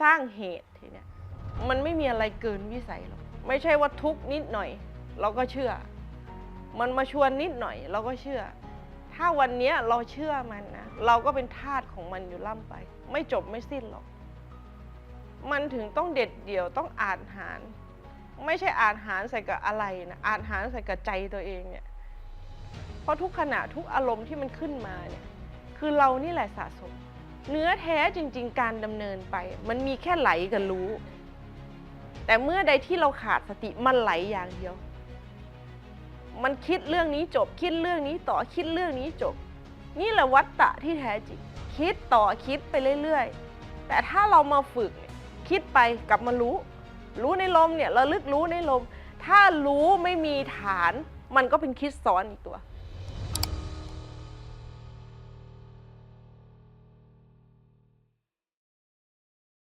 สร้างเหตุทีเนี้ยมันไม่มีอะไรเกินวิสัยหรอกไม่ใช่ว่าทุกนิดหน่อย เราก็เชื่อ มันมาชวนนิดหน่อย เราก็เชื่อ ถ้าวันเนี้ยเราเชื่อมันนะเราก็เป็นทาสของมันอยู่ล่ำไป ไม่จบไม่สิ้นหรอก มันถึงต้องเด็ดเดี่ยวต้องอ่านหารไม่ใช่อ่านหารใส่กับอะไรนะอ่านหารใส่กับใจตัวเองเนี่ยเพราะทุกขณะทุกอารมณ์ที่มันขึ้นมาเนี่ยคือเรานี่แหละสะสม เนื้อแท้จริง ๆ การดำเนินไป มันมีแค่ไหลกับรู้ แต่เมื่อใดที่เราขาดสติมันไหลอย่างเดียว มันคิดเรื่องนี้จบคิดเรื่องนี้ต่อคิดเรื่องนี้จบ นี่แหละวัตตะที่แท้จริง คิดต่อคิดไปเรื่อยๆ แต่ถ้าเรามาฝึกเนี่ยคิดไปกลับมารู้ รู้ในลมเนี่ยระลึกรู้ในลม ถ้ารู้ไม่มีฐาน มันก็เป็นคิดซ้อนอีกตัว